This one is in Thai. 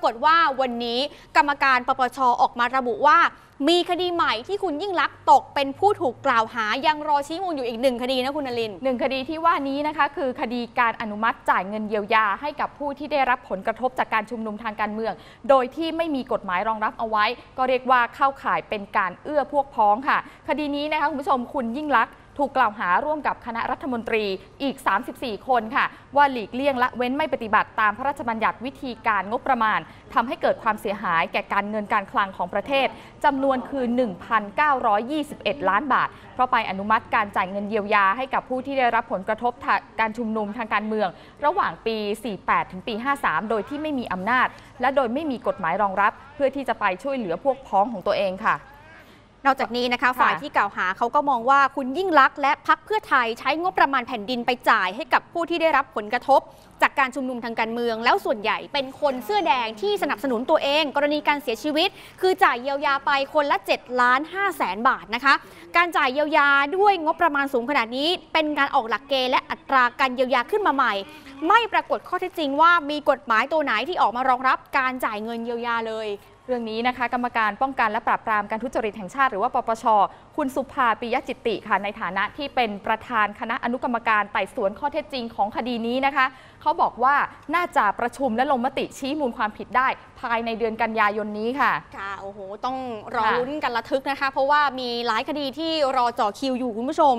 ากฏว่าวันนี้กรรมการปปชออกมาระบุว่า มีคดีใหม่ที่คุณยิ่งลักษณ์ตกเป็นผู้ถูกกล่าวหายังรอชี้มูลอยู่อีกหนึ่งคดีนะคุณนลินหนึ่งคดีที่ว่านี้นะคะคือคดีการอนุมัติจ่ายเงินเยียวยา ให้กับผู้ที่ได้รับผลกระทบจากการชุมนุมทางการเมือง โดยที่ไม่มีกฎหมายรองรับเอาไว้ ก็เรียกว่าเข้าข่ายเป็นการเอื้อพวกพ้องค่ะ คดีนี้นะคะคุณผู้ชมคุณยิ่งลักษณ์ ถูกกล่าวหาร่วมกับคณะรัฐมนตรีอีก 34 คนค่ะ ว่าหลีกเลี่ยงละเว้นไม่ปฏิบัติตามพระราชบัญญัติวิธีการงบประมาณทำให้เกิดความเสียหายแก่การเงินการคลังของประเทศจำนวนคือ 1,921 ล้านบาท เพราะไปอนุมัติการจ่ายเงินเยียวยาให้กับผู้ที่ได้รับผลกระทบาการชุมนุมทางการเมือง ระหว่างปี 48 ถึงปี 53 โดยที่ไม่มีอำนาจ และโดยไม่มีกฎหมายรองรับ เพื่อที่จะไปช่วยเหลือพวกพ้องของตัวเองค่ะ นอกจากนี้นะคะค่ะฝ่ายที่กล่าวหาเขาก็มองว่าคุณยิ่งลักษณ์และพักเพื่อไทยใช้งบประมาณแผ่นดินไปจ่ายให้กับผู้ที่ได้รับผลกระทบ จากการชุมนุมทางการเมือง แล้วส่วนใหญ่เป็นคนเสื้อแดงที่สนับสนุนตัวเอง กรณีการเสียชีวิต คือจ่ายเยียวยาไปคนละ7ล้าน5แสนบาทนะคะ การจ่ายเยียวยาด้วยงบประมาณสูงขนาดนี้ เป็นการออกหลักเกณฑ์และอัตราการเยียวยาขึ้นมาใหม่ ไม่ปรากฏข้อเท็จจริงว่ามีกฎหมายตัวไหนที่ออกมารองรับการจ่ายเงินเยียวยาเลยเรื่องนี้นะคะ กรรมการป้องกันและปราบปรามการทุจริตแห่งชาติหรือว่าปปช คุณสุภาปิยจิตติค่ะในฐานะที่เป็นประธานคณะอนุกรรมการไต่สวนข้อเท็จจริงของคดีนี้นะคะ เขาบอกว่าน่าจะประชุมและลงมติชี้มูลความผิดได้ ภายในเดือนกันยายนนี้ค่ะ ค่ะโอ้โหต้องรอลุ้นกันระทึกนะคะ เพราะว่ามีหลายคดีที่รอจ่อคิวอยู่คุณผู้ชม